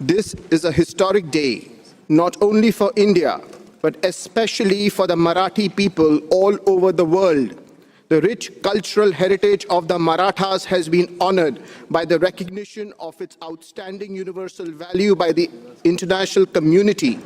This is a historic day, not only for India, but especially for the Marathi people all over the world. The rich cultural heritage of the Marathas has been honored by the recognition of its outstanding universal value by the international community.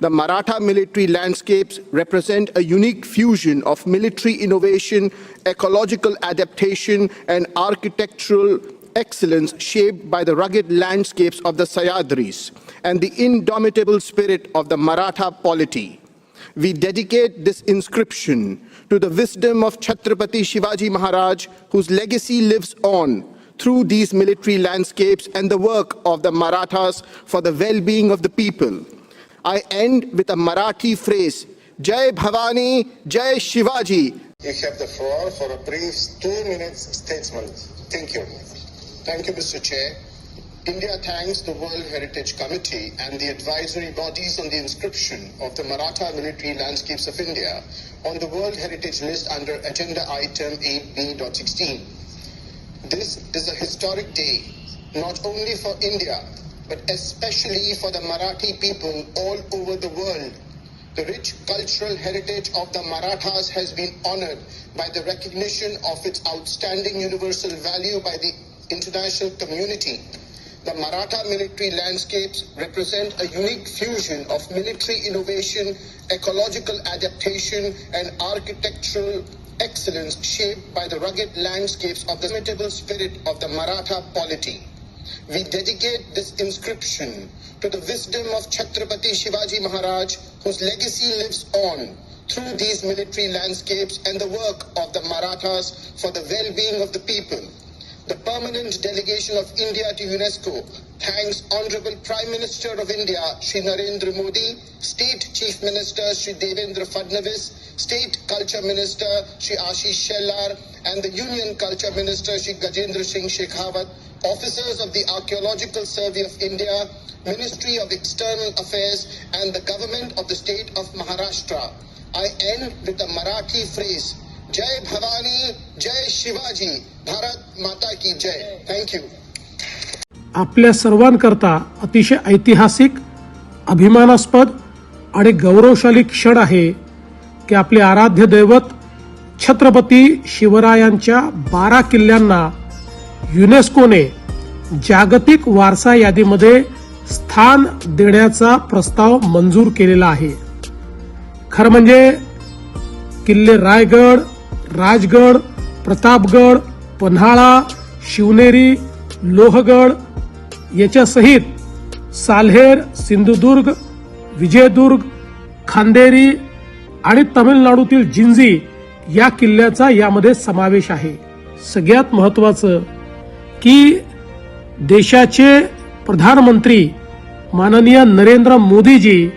The Maratha military landscapes represent a unique fusion of military innovation, ecological adaptation, and architectural excellence shaped by the rugged landscapes of the Sayadris and the indomitable spirit of the Maratha polity. We dedicate this inscription to the wisdom of Chhatrapati Shivaji Maharaj, whose legacy lives on through these military landscapes and the work of the Marathas for the well being of the people. I end with a Marathi phrase Jai Bhavani, Jai Shivaji, You have the floor for a brief two minutes statement. Thank you. Thank you, Mr. Chair. India thanks the World Heritage Committee and the advisory bodies on the inscription of the Maratha military landscapes of India on the World Heritage List under Agenda Item 8B.16. This is a historic day, not only for India, but especially for the Marathi people all over the world. The rich cultural heritage of the Marathas has been honored by the recognition of its outstanding universal value by the international community. The Maratha military landscapes represent a unique fusion of military innovation, ecological adaptation, and architectural excellence shaped by the rugged landscapes of the imitable spirit of the Maratha polity. We dedicate this inscription to the wisdom of Chhatrapati Shivaji Maharaj, whose legacy lives on through these military landscapes and the work of the Marathas for the well-being of the people. The permanent delegation of India to UNESCO thanks Honorable Prime Minister of India, Shri Narendra Modi, State Chief Minister, Shri Devendra Fadnavis, State Culture Minister, Shri Ashish Shellar, and the Union Culture Minister, Shri Gajendra Singh Shekhawat, officers of the Archaeological Survey of India, Ministry of External Affairs, and the Government of the State of Maharashtra. I end with a Marathi phrase, जय भवानी जय शिवाजी. भारत माता की जय. Thank you आपल्या सर्वांकरता अतिशय ऐतिहासिक अभिमानास्पद आणि गौरवशाली क्षण आहे की आपले आराध्य दैवत छत्रपती शिवरायांच्या बारा किल्ल्यांना युनेस्कोने जागतिक वारसा यादीमध्ये स्थान देण्याचा प्रस्ताव मंजूर केलेला आहे. खरं म्हणजे किल्ले रायगड राजगड प्रतापगड पन्हाळा शिवनेरी लोहगड याच्यासहित साल्हेर सिंधुदुर्ग विजयदुर्ग खांदेरी आणि तमिळनाडूतील जिंजी या किल्ल्याचा यामध्ये समावेश आहे. सगळ्यात महत्वाचं की देशाचे प्रधानमंत्री माननीय नरेंद्र मोदीजी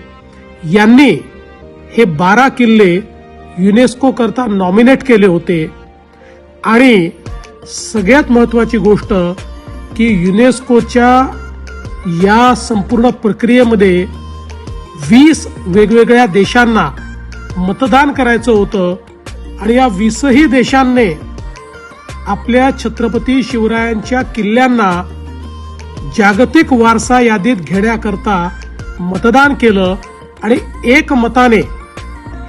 यांनी हे बारा किल्ले युनेस्को करता नॉमिनेट केले होते. आणि सगळ्यात महत्वाची गोष्ट की युनेस्कोच्या या संपूर्ण प्रक्रियेमध्ये वीस वेगवेगळ्या देशांना मतदान करायचं होतं. आणि या वीसही देशांनी आपल्या छत्रपती शिवरायांच्या किल्ल्यांना जागतिक वारसा यादीत घेण्याकरता मतदान केलं. आणि एक मताने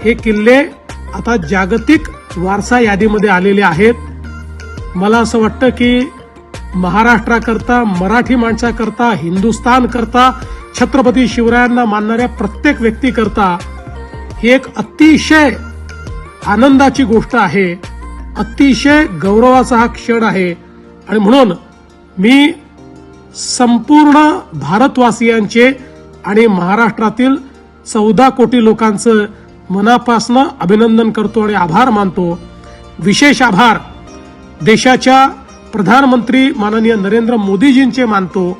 हे किल्ले आता जागतिक वारसा यादीमध्ये आलेले आहेत. मला असं वाटतं की महाराष्ट्राकरता मराठी माणसाकरता हिंदुस्तान करता छत्रपती शिवरायांना मानणाऱ्या प्रत्येक व्यक्तीकरता ही एक अतिशय आनंदाची गोष्ट आहे. अतिशय गौरवाचा हा क्षण आहे. आणि म्हणून मी संपूर्ण भारतवासियांचे आणि महाराष्ट्रातील चौदा कोटी लोकांचं मनापासनं अभिनंदन करतो आणि आभार मानतो. विशेष आभार. देशाच्या प्रधानमंत्री माननीय नरेंद्र मोदीजींचे मानतो.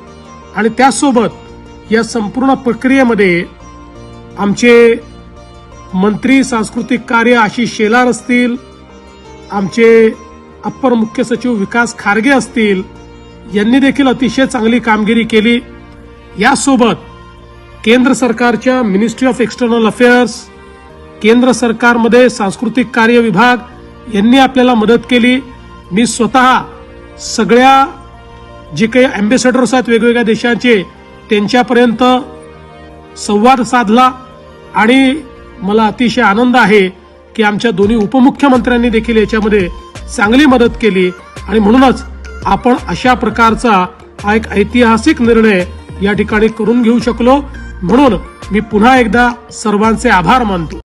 आणि त्याचसोबत या संपूर्ण प्रक्रियेमध्ये आमचे मंत्री सांस्कृतिक कार्य आशिष शेलार असतील आमचे अप्पर मुख्य सचिव विकास खारगे असतील यांनी देखील अतिशय चांगली कामगिरी केली. यासोबत केंद्र सरकारच्या मिनिस्ट्री ऑफ एक्सटर्नल अफेअर्स केंद्र सरकारमध्ये सांस्कृतिक कार्य विभाग यांनी आपल्याला मदत केली. मी स्वतः सगळ्या जे काही अँबेसेडर्स आहेत वेगवेगळ्या देशांचे त्यांच्यापर्यंत संवाद साधला आणि मला अतिशय आनंद आहे की आमच्या दोन्ही उपमुख्यमंत्र्यांनी देखील याच्यामध्ये चांगली मदत केली आणि म्हणूनच आपण अशा प्रकारचा हा एक ऐतिहासिक निर्णय या ठिकाणी करून घेऊ शकलो. म्हणून मी पुन्हा एकदा सर्वांचे आभार मानतो.